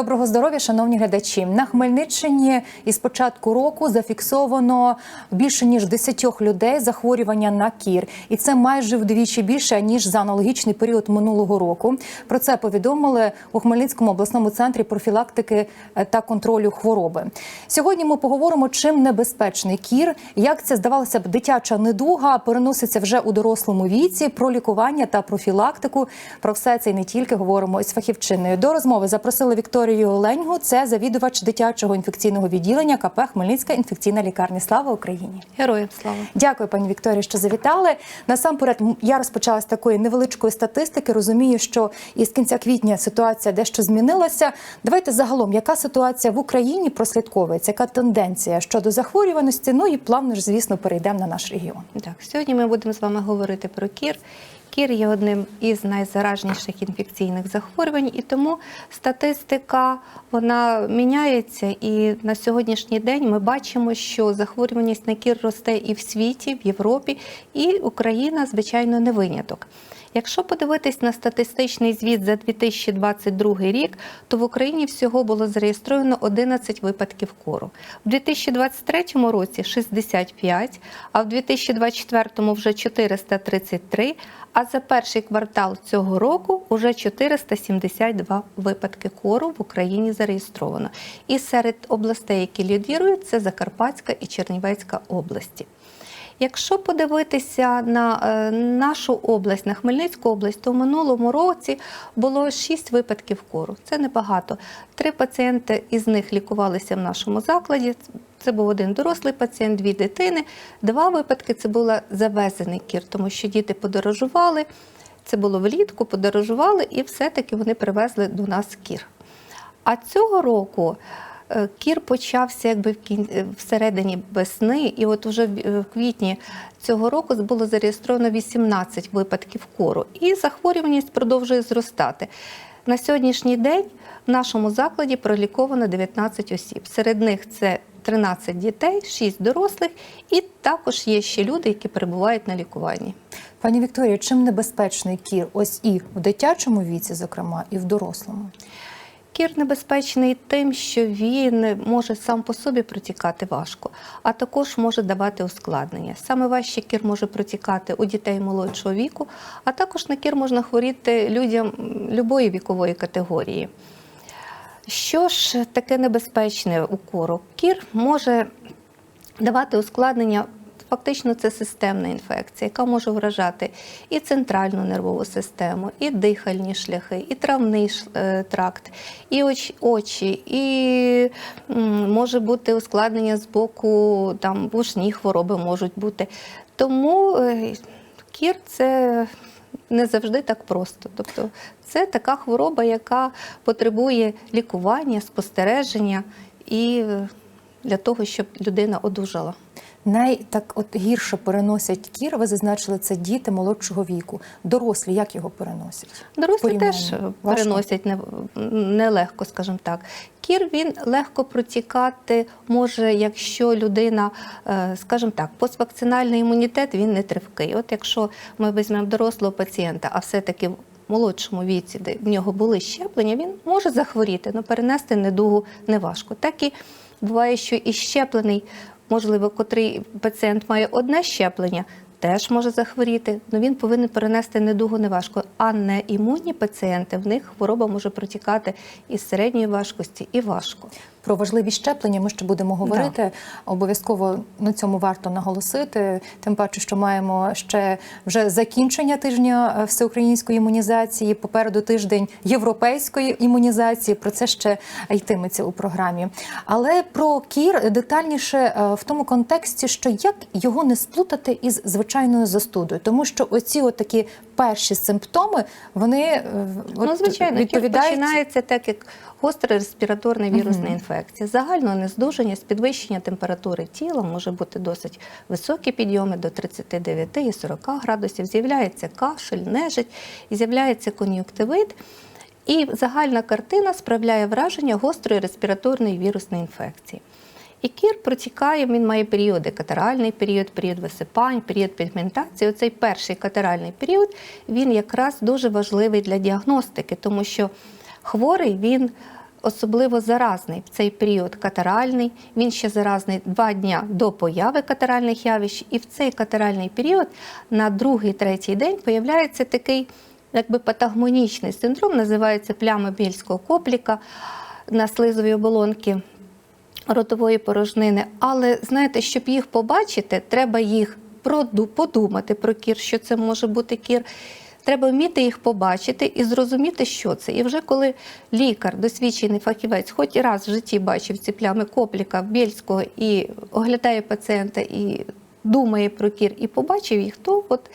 Доброго здоров'я, шановні глядачі. На Хмельниччині із початку року зафіксовано більше ніж 10 людей захворювання на кір, і це майже вдвічі більше ніж за аналогічний період минулого року. Про це повідомили у Хмельницькому обласному центрі профілактики е, та контролю хвороби. Сьогодні ми поговоримо, чим небезпечний кір, як це здавалося б, дитяча недуга переноситься вже у дорослому віці. Про лікування та профілактику. Про все це і не тільки говоримо із фахівчиною. До розмови запросили Вікторію Оленьгу. Це завідувач дитячого інфекційного відділення КП Хмельницька інфекційна лікарня. Слава Україні! Героям слава. Дякую, пані Вікторії, що завітали. Насамперед, я розпочала з такої невеличкої статистики. Розумію, що із кінця квітня ситуація дещо змінилася. Давайте загалом, яка ситуація в Україні прослідковується, яка тенденція щодо захворюваності? Ну і плавно ж, звісно, перейдемо на наш регіон. Так, сьогодні ми будемо з вами говорити про кір. Кір є одним із найзаражніших інфекційних захворювань, і тому статистика вона міняється. І на сьогоднішній день ми бачимо, що захворюваність на кір росте і в світі, в Європі, і Україна, звичайно, не виняток. Якщо подивитись на статистичний звіт за 2022 рік, то в Україні всього було зареєстровано 11 випадків кору. В 2023 році 65, а в 2024 вже 433, а за перший квартал цього року вже 472 випадки кору в Україні зареєстровано. І серед областей, які лідірують, це Закарпатська і Чернівецька області. Якщо подивитися на е, нашу область, на Хмельницьку область, то в минулому році було 6 випадків кору. Це небагато. Три пацієнти із них лікувалися в нашому закладі. Це був один дорослий пацієнт, дві дитини. Два випадки це був завезений кір, тому що діти подорожували. Це було влітку, подорожували, і все-таки вони привезли до нас кір. А цього року кір почався якби в е, всередині весни, і от уже в е, квітні цього року було зареєстровано 18 випадків кору. І захворюваність продовжує зростати. На сьогоднішній день в нашому закладі проліковано 19 осіб. Серед них це 13 дітей, 6 дорослих, і також є ще люди, які перебувають на лікуванні. Пані Вікторія, чим небезпечний кір? Ось і в дитячому віці, зокрема, і в дорослому. Кір небезпечний тим, що він може сам по собі протікати важко, а також може давати ускладнення. Саме важче кір може протікати у дітей молодшого віку, а також на кір можна хворіти людям любої вікової категорії. Що ж таке небезпечне у кору? Кір може давати ускладнення. Фактично, це системна інфекція, яка може вражати і центральну нервову систему, і дихальні шляхи, і травний е, тракт, і очі, і може бути ускладнення з боку там вушні хвороби можуть бути. Тому е, кір це не завжди так просто. Тобто це така хвороба, яка потребує лікування, спостереження і е, для того, щоб людина одужала. Най так от гірше переносять кір. Ви зазначили це діти молодшого віку. Дорослі як його переносять? Дорослі Порівняння. теж е, Важко? переносять не- нелегко, скажімо так. Кір він легко протікати може, якщо людина, е, скажімо так, поствакцинальний імунітет він не тривкий. От якщо ми візьмемо дорослого пацієнта, а все-таки в молодшому віці, де в нього були щеплення, він може захворіти, але перенести недугу неважко. Так і буває, що і щеплений, можливо, котрий пацієнт має одне щеплення. Теж може захворіти, але він повинен перенести недугу неважко. А не імунні пацієнти, в них хвороба може протікати із середньої важкості і важко. Про важливі щеплення ми ще будемо говорити. Обов'язково на цьому варто наголосити. Тим паче, що маємо ще вже закінчення тижня е, всеукраїнської імунізації. Попереду тиждень європейської імунізації. Про це ще йтиметься у програмі. Але про кір детальніше е, в тому контексті, що як його не сплутати із звичайною застудою, тому що оці от такі перші симптоми вони е, ну, звичайно, відповідають починається так, як гостра респіраторна вірусна інфекція. Загального нездужання з підвищення температури тіла може бути досить високі підйоми до 39 і 40 градусів. З'являється кашель, нежить, і з'являється кон'юктивит. І загальна картина справляє враження гострої респіраторної вірусної інфекції. І кір протікає, він має періоди: катаральний період, період висипань, період пігментації. Оцей перший катаральний період він якраз дуже важливий для діагностики, тому що хворий він особливо заразний в цей період катаральний. Він ще заразний два дня до появи катаральних явищ, і в цей катаральний період на другий, третій день появляється такий якби патагонічний синдром, називається пляма більського копліка на слизовій оболонці ротової порожнини. Але знаєте, щоб їх побачити, треба їх подумати про кір, що це може бути кір. Треба вміти їх побачити і зрозуміти, що це. І вже коли лікар, досвідчений фахівець, хоч і раз в житті бачив ці плями копліка більського і оглядає пацієнта і думає про кір, і побачив їх, то от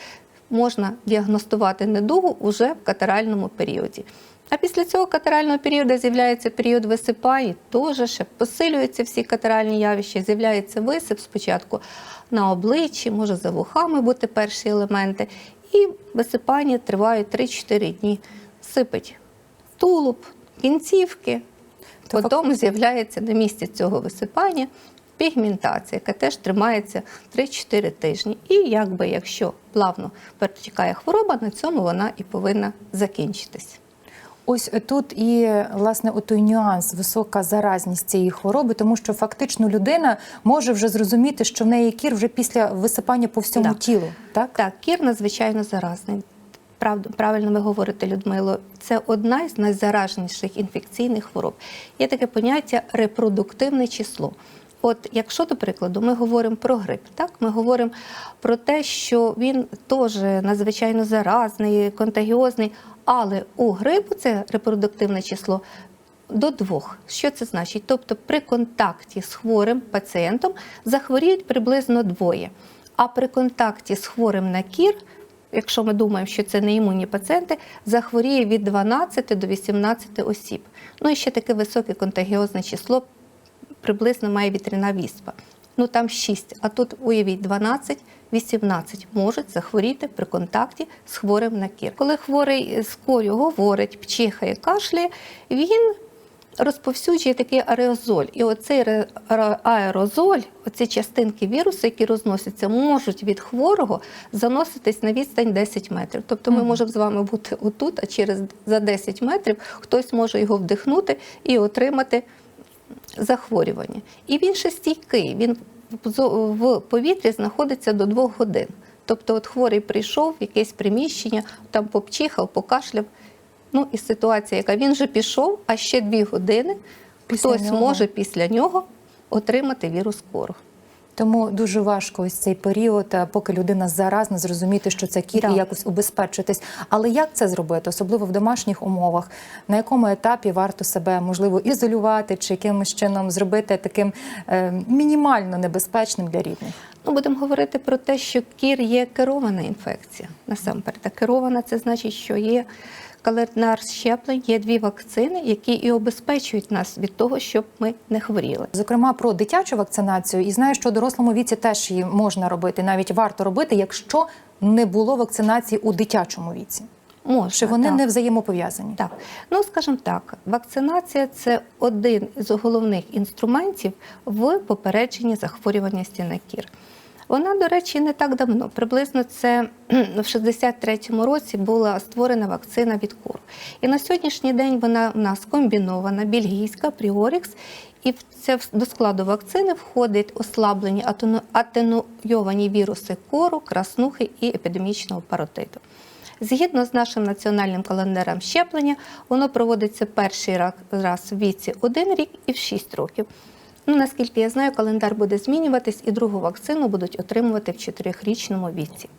можна діагностувати недугу уже в катаральному періоді. А після цього катарального періоду з'являється період висипань, теж ще посилюються всі катаральні явища, з'являється висип спочатку на обличчі, може за вухами бути перші елементи. І висипання триває 3-4 дні. Сипить тулуб, кінцівки. То Потім з'являється на місці цього висипання пігментація, яка теж тримається 3-4 тижні. І якби якщо плавно перетікає хвороба, на цьому вона і повинна закінчитись. Ось тут і власне той нюанс, висока заразність цієї хвороби, тому що фактично людина може вже зрозуміти, що в неї кір вже після висипання по всьому Да. тілу. Так Так, кір надзвичайно заразний. Правда, правильно ви говорите, Людмило. Це одна із найзаражніших інфекційних хвороб. Є таке поняття репродуктивне число. От, якщо, до прикладу, ми говоримо про грип, так ми говоримо про те, що він теж надзвичайно заразний, контагіозний, але у грипу це репродуктивне число до двох. Що це значить? Тобто при контакті з хворим пацієнтом захворіють приблизно двоє. А при контакті з хворим на кір, якщо ми думаємо, що це не імунні пацієнти, захворіє від 12 до 18 осіб. Ну і ще таке високе контагіозне число приблизно має вітряна віспа. Ну там 6, а тут уявіть 12, 18 можуть захворіти при контакті з хворим на кір. Коли хворий з корю говорить, пчихає, кашляє, він розповсюджує такий аерозоль. І оцей аерозоль, оці частинки вірусу, які розносяться, можуть від хворого заноситись на відстань 10 метрів. Тобто ми можемо з вами бути отут, а через за 10 метрів хтось може його вдихнути і отримати захворювання. І він ще стійкий, він в повітрі знаходиться до двох годин. Тобто, от хворий прийшов в якесь приміщення, там попчихав, покашляв. Ну і ситуація, яка він вже пішов, а ще дві години Після хтось нього. може після нього отримати вірус кору. Тому дуже важко ось цей період, е, поки людина заразна, зрозуміти, що це кір, Так. і якось убезпечитись. Але як це зробити, особливо в домашніх умовах? На якому етапі варто себе можливо ізолювати чи якимось чином зробити таким е, мінімально небезпечним для рідних? Ну, будемо говорити про те, що кір є керована інфекція. Насамперед, керована це значить, що є календар щеплень, є дві вакцини, які і обезпечують нас від того, щоб ми не хворіли. Зокрема, про дитячу вакцинацію, і знаю, що у дорослому віці теж її можна робити, навіть варто робити, якщо не було вакцинації у дитячому віці. Можна, Чи вони так. не взаємопов'язані? Так, ну скажімо так, вакцинація це один з головних інструментів в попередженні захворювання на кір. Вона, до речі, не так давно. Приблизно це в 63-му році була створена вакцина від кору. І на сьогоднішній день вона в нас комбінована, бельгійська, Пріорікс. І це до складу вакцини входить ослаблені атенуйовані віруси кору, краснухи і епідемічного паротиту. Згідно з нашим національним календарем щеплення, воно проводиться перший раз в віці 1 рік і в 6 років. Ну, наскільки я знаю, календар буде змінюватись і другу вакцину будуть отримувати в 4-річному віці.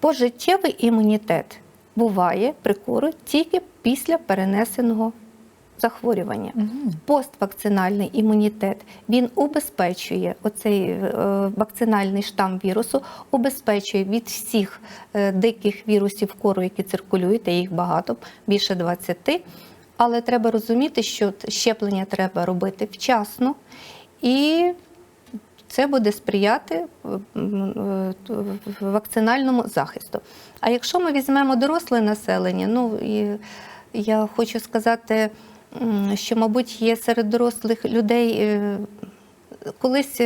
Пожиттєвий імунітет буває при кору тільки після перенесеного захворювання. Поствакцинальний імунітет він убезпечує оцей е, вакцинальний штам вірусу, убезпечує від всіх е, диких вірусів кору, які циркулюють, а їх багато, більше 20. Але треба розуміти, що щеплення треба робити вчасно і це буде сприяти е, е, вакцинальному захисту. А якщо ми візьмемо доросле населення, ну і я хочу сказати, що, мабуть, є серед дорослих людей. е, Колись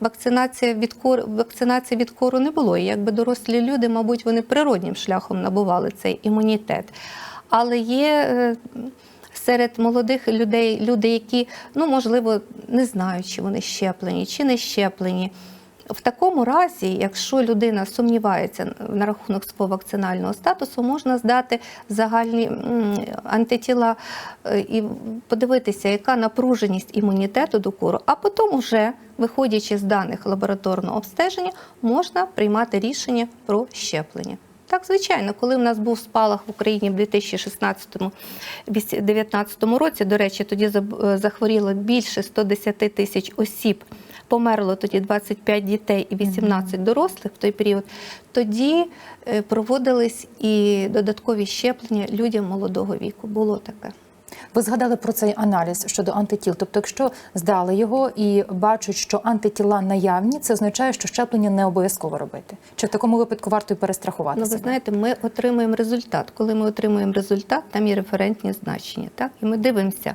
вакцинація від кору, вакцинації від кору не було. І якби дорослі люди, мабуть, вони природнім шляхом набували цей імунітет. Але є е, серед молодих людей, люди, які, ну, можливо, не знають, чи вони щеплені, чи не щеплені. В такому разі, якщо людина сумнівається на рахунок свого вакцинального статусу, можна здати загальні антитіла е, і подивитися, яка напруженість імунітету до кору, а потім вже, виходячи з даних лабораторного обстеження, можна приймати рішення про щеплення. Так, звичайно, коли в нас був спалах в Україні в 2016-2019 році, до речі, тоді е, захворіло більше 110 тисяч осіб, померло тоді 25 дітей і 18 дорослих в той період, тоді е, проводились і додаткові щеплення людям молодого віку. Було таке. Ви згадали про цей аналіз щодо антитіл. Тобто, якщо здали його і бачать, що антитіла наявні, це означає, що щеплення не обов'язково робити. Чи в такому випадку варто й перестрахувати Ну, ви знаєте, ми отримуємо результат. Коли ми отримуємо результат, там є референтні значення. Так? І ми дивимося,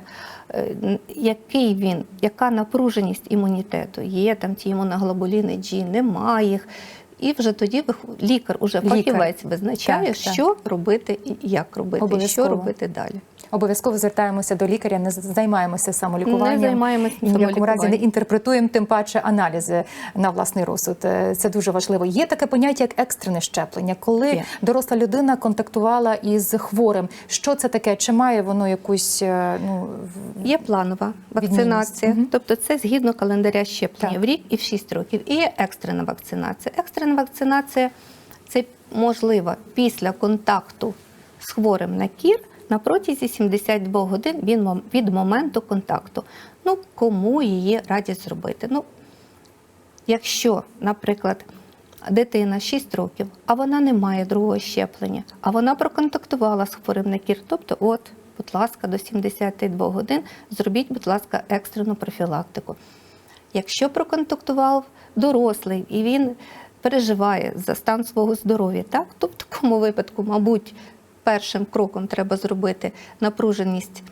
е, який він, яка напруженість імунітету. Є там ті імуноглобуліни G, немає їх. І вже тоді лікар, уже фахівець визначає, Так, так. що робити і як робити, і що робити далі. Обов'язково звертаємося до лікаря, не займаємося самолікуванням. Не займаємося в якому разі не інтерпретуємо, тим паче аналізи на власний розсуд. Е, Це дуже важливо. Є таке поняття, як екстрене щеплення, коли Є. доросла людина контактувала із хворим. Що це таке? Чи має воно якусь е, ну Є планова вакцинація, Мгм. тобто це згідно календаря щеплення Так. в рік і в 6 років. І є екстрена вакцинація. Екстрена вакцинація це можлива після контакту з хворим на кір на протязі 72 годин мом- від моменту контакту. Ну, кому її радять зробити? Ну, Якщо, наприклад, дитина 6 років, а вона не має другого щеплення, а вона проконтактувала з хворим на кір, тобто, от, будь ласка, до 72 годин зробіть, будь ласка, екстрену профілактику. Якщо проконтактував дорослий і він переживає за стан свого здоров'я, так, то в такому випадку, мабуть, першим кроком треба зробити напруженість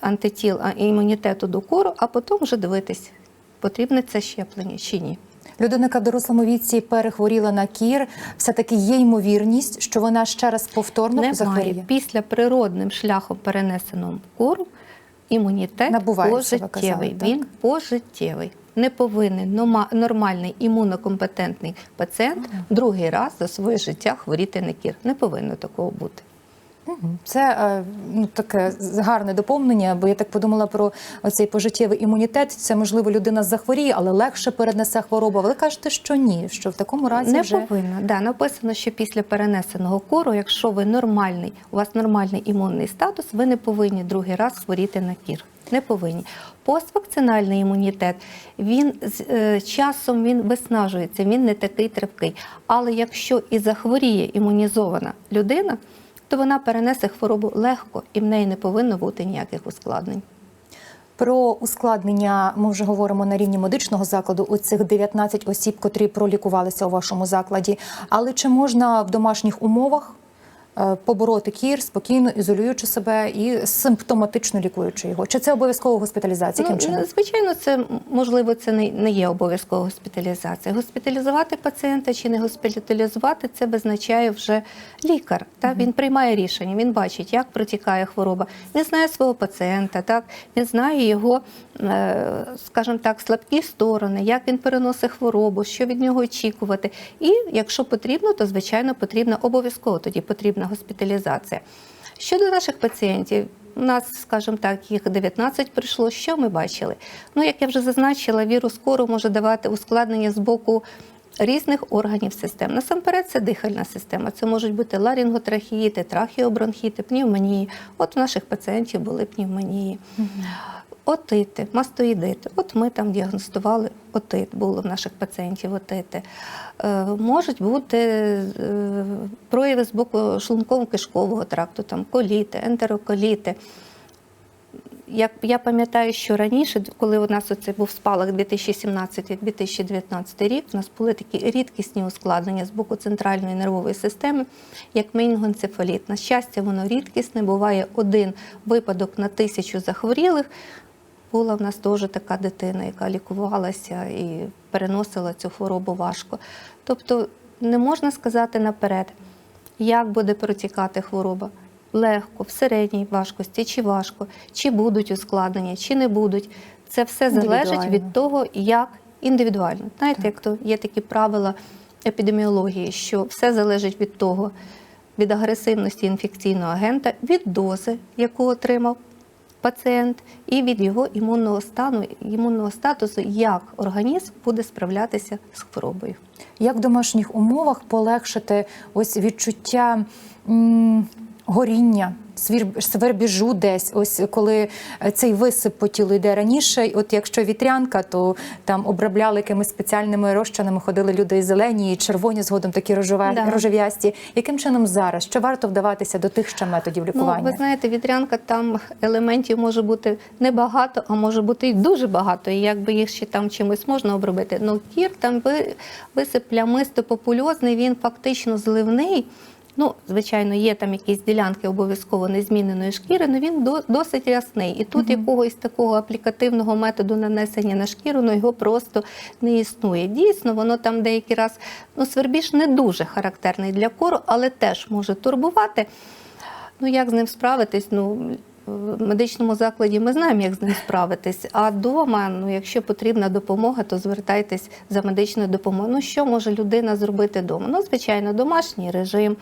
антитіл імунітету до кору, а потім вже дивитись, потрібне це щеплення чи ні. людина, яка в дорослому віці перехворіла на кір, все таки є ймовірність, що вона ще раз повторно Немає. захворіє. Після природним шляхом перенесеного кору імунітет Набувається, ви пожиттєвий. казали? Він пожиттєвий. Не повинен нормальний імунокомпетентний пацієнт другий раз за своє життя хворіти на кір. Не повинно такого бути. Це е, ну таке гарне доповнення, бо я так подумала про цей пожиттєвий імунітет. Це можливо людина захворіє, але легше перенесе хворобу. Ви кажете, що ні, що в такому разі не вже повинна. Да, написано, що після перенесеного кору, якщо ви нормальний, у вас нормальний імунний статус, ви не повинні другий раз хворіти на кір. Не повинні. Поствакцинальний імунітет він з е, часом він виснажується, він не такий тривкий. Але якщо і захворіє імунізована людина, то вона перенесе хворобу легко і в неї не повинно бути ніяких ускладнень. Про ускладнення ми вже говоримо на рівні медичного закладу. У цих 19 осіб, котрі пролікувалися у вашому закладі. Але чи можна в домашніх умовах побороти кір спокійно ізолюючи себе і симптоматично лікуючи його? Чи це обов'язково госпіталізація? Чином? Ну, звичайно, це можливо, це не, не є обов'язкова госпіталізація. Госпіталізувати пацієнта чи не госпіталізувати це визначає вже лікар. Так? Він приймає рішення, він бачить, як протікає хвороба. Він знає свого пацієнта, так? він знає його, е, скажімо так, слабкі сторони, як він переносить хворобу, що від нього очікувати. І якщо потрібно, то звичайно потрібна обов'язково тоді потрібна госпіталізація. Щодо наших пацієнтів, у нас, скажімо так, їх 19 прийшло. Що ми бачили? Ну, як я вже зазначила, вірус кору може давати ускладнення з боку різних органів систем. Насамперед, це дихальна система. Це можуть бути ларінготрахеїти, трахеобронхіти, пневмонії. От у наших пацієнтів були пневмонії. Отити, мастоїдити. От ми там діагностували отит, було в наших пацієнтів отити. Е, можуть бути е, прояви з боку шлунково-кишкового тракту, там коліти, ентероколіти. Як я пам'ятаю, що раніше, коли у нас оце був спалах 2017-2019 рік, у нас були такі рідкісні ускладнення з боку центральної нервової системи, як менінгоенцефаліт. На щастя, воно рідкісне. Буває один випадок на тисячу захворілих. Була в нас теж така дитина, яка лікувалася і переносила цю хворобу важко. Тобто не можна сказати наперед, як буде протікати хвороба. легко, в середній важкості, чи важко, чи будуть ускладнення, чи не будуть. Це все залежить від того, як індивідуально. Знаєте, як то є такі правила епідеміології, що все залежить від того, від агресивності інфекційного агента, від дози, яку отримав пацієнт, і від його імунного стану, імунного статусу, як організм буде справлятися з хворобою. Як в домашніх умовах полегшити ось відчуття горіння, свербіжу десь, ось коли е, цей висип по тілу йде раніше. От якщо вітрянка, то там обробляли якимись спеціальними розчинами, ходили люди і зелені, і червоні згодом такі рожеве, Да. рожев'ясті. Яким чином зараз? Чи варто вдаватися до тих ще методів лікування? Ну, ви знаєте, вітрянка там елементів може бути небагато, а може бути і дуже багато. І якби їх ще там чимось можна обробити. Ну кір там ви- висип плямисто-попульозний, він фактично зливний. Ну, звичайно, є там якісь ділянки обов'язково незміненої шкіри, але він до- досить рясний. І тут якогось такого аплікативного методу нанесення на шкіру, ну його просто не існує. Дійсно, воно там деякий раз, ну, свербіж не дуже характерний для кору, але теж може турбувати. Ну, як з ним справитись? Ну, в медичному закладі ми знаємо, як з ним справитись. А вдома, ну, якщо потрібна допомога, то звертайтесь за медичною допомогою. Ну, що може людина зробити вдома? Ну, звичайно, домашній режим.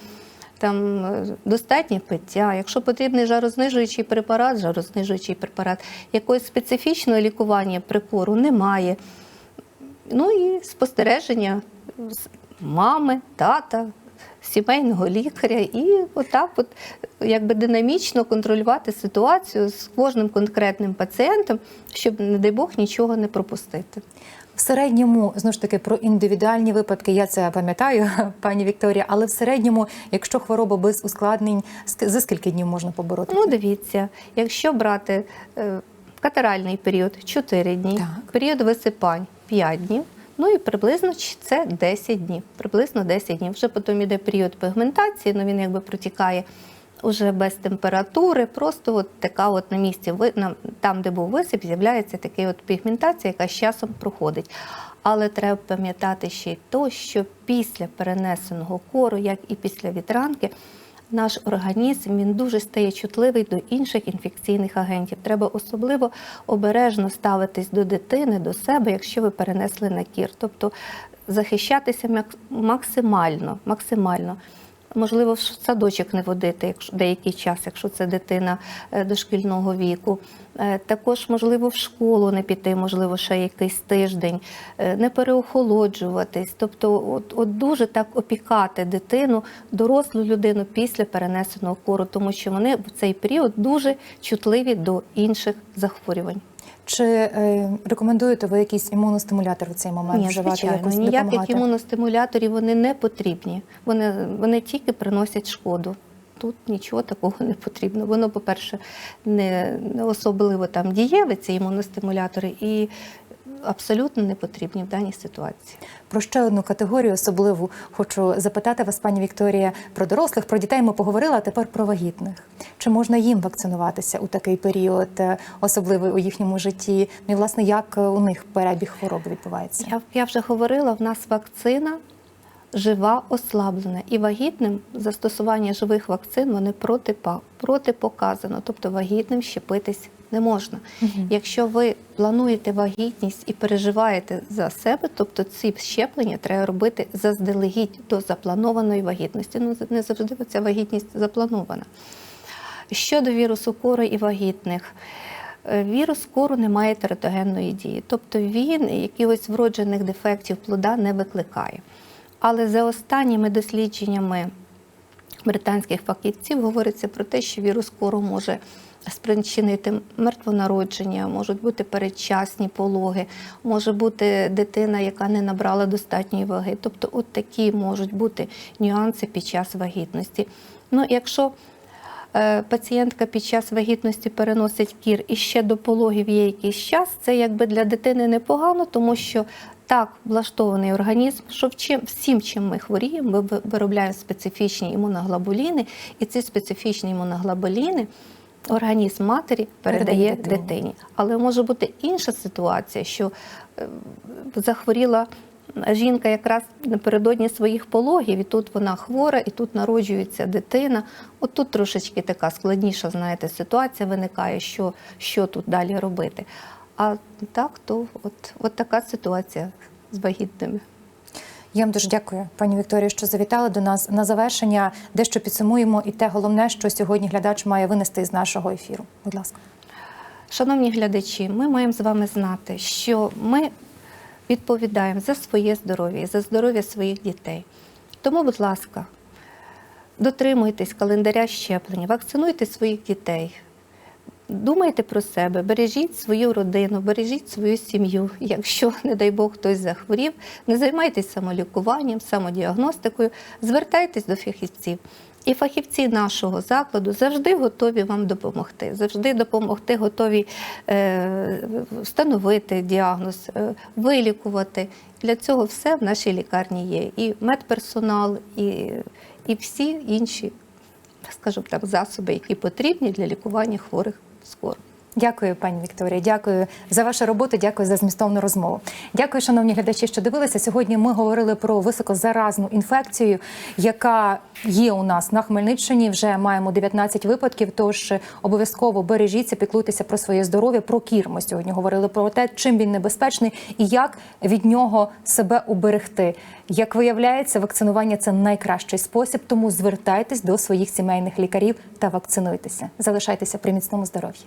Там е, достатнє пиття. Якщо потрібний жарознижуючий препарат, жарознижуючий препарат, якогось специфічного лікування при кору немає. Ну і спостереження мами, тата, сімейного лікаря, і отак, от якби динамічно контролювати ситуацію з кожним конкретним пацієнтом, щоб, не дай Бог, нічого не пропустити. В середньому знову ж таки про індивідуальні випадки, я це пам'ятаю, пані Вікторія. Але в середньому, якщо хвороба без ускладнень, ск- за скільки днів можна побороти? Ну, дивіться, якщо брати е, катаральний період 4 дні, Так. період висипань 5 днів. Ну і приблизно це 10 днів. Приблизно 10 днів. Вже потім іде період пігментації, ну він якби протікає уже без температури, просто от така от на місці, там, де був висип, з'являється така от пігментація, яка з часом проходить. Але треба пам'ятати ще й то, що після перенесеного кору, як і після вітранки, наш організм він дуже стає чутливий до інших інфекційних агентів. Треба особливо обережно ставитись до дитини, до себе, якщо ви перенесли на кір. Тобто захищатися максимально, максимально. Можливо, в садочок не водити деякий час, якщо це дитина е, дошкільного віку. Е, Також, можливо, в школу не піти, можливо, ще якийсь тиждень, е, не переохолоджуватись. Тобто, от, от дуже так опікати дитину, дорослу людину після перенесеного кору, тому що вони в цей період дуже чутливі до інших захворювань. Чи е, рекомендуєте ви якийсь імуностимулятор в цей момент Ні, вживати? звичайно, якось ніяких допомагати? імуностимуляторів вони не потрібні. Вони, вони тільки приносять шкоду. Тут нічого такого не потрібно. Воно, по-перше, не, не особливо там дієві ці імуностимулятори і абсолютно не потрібні в даній ситуації. Про ще одну категорію особливу хочу запитати вас, пані Вікторія, про дорослих, про дітей ми поговорили, а тепер про вагітних. Чи можна їм вакцинуватися у такий період, е, особливий у їхньому житті? Ну і власне, як е, у них перебіг хвороби відбувається? Я, я вже говорила, в нас вакцина жива ослаблена. І вагітним застосування живих вакцин вони протипа, протипоказано. Тобто вагітним щепитись не можна. Якщо ви плануєте вагітність і переживаєте за себе, тобто ці щеплення треба робити заздалегідь до запланованої вагітності. Ну, не завжди ця вагітність запланована. Щодо вірусу кори і вагітних, е, вірус кору не має тератогенної дії, тобто він якихось вроджених дефектів плода не викликає. Але за останніми дослідженнями британських фахівців говориться про те, що вірус кору може спричинити мертвонародження, можуть бути передчасні пологи, може бути дитина, яка не набрала достатньої ваги. Тобто, от такі можуть бути нюанси під час вагітності. Ну, якщо пацієнтка під час вагітності переносить кір і ще до пологів є якийсь час, це якби для дитини непогано, тому що так влаштований організм, що чим, всім, чим ми хворіємо, ми виробляємо специфічні імуноглобуліни, і ці специфічні імуноглобуліни організм матері передає, Передає дитині. дитині. Але може бути інша ситуація, що е, захворіла жінка якраз напередодні своїх пологів, і тут вона хвора, і тут народжується дитина. От тут трошечки така складніша, знаєте, ситуація виникає, що, що тут далі робити. А так, то от, от така ситуація з вагітними. Я вам дуже дякую, пані Вікторія, що завітали до нас на завершення. Дещо підсумуємо, і те головне, що сьогодні глядач має винести з нашого ефіру. Будь ласка. Шановні глядачі, ми маємо з вами знати, що ми відповідаємо за своє здоров'я за здоров'я своїх дітей. Тому, будь ласка, дотримуйтесь календаря щеплення, вакцинуйте своїх дітей. Думайте про себе, бережіть свою родину, бережіть свою сім'ю. Якщо, не дай Бог, хтось захворів, не займайтесь самолікуванням, самодіагностикою, звертайтесь до фахівців. І фахівці нашого закладу завжди готові вам допомогти, завжди допомогти, готові е, встановити діагноз, е, вилікувати. Для цього все в нашій лікарні є. І медперсонал, і, і всі інші, скажімо так, засоби, які потрібні для лікування хворих скоро. Дякую, пані Вікторія. Дякую за вашу роботу. Дякую за змістовну розмову. Дякую, шановні глядачі, що дивилися. Сьогодні ми говорили про високозаразну інфекцію, яка є у нас на Хмельниччині. Вже маємо 19 випадків. Тож обов'язково бережіться, піклуйтеся про своє здоров'я. Про кір ми сьогодні говорили про те, чим він небезпечний і як від нього себе уберегти. Як виявляється, вакцинування це найкращий спосіб, тому звертайтесь до своїх сімейних лікарів та вакцинуйтеся. Залишайтеся при міцному здоров'ї.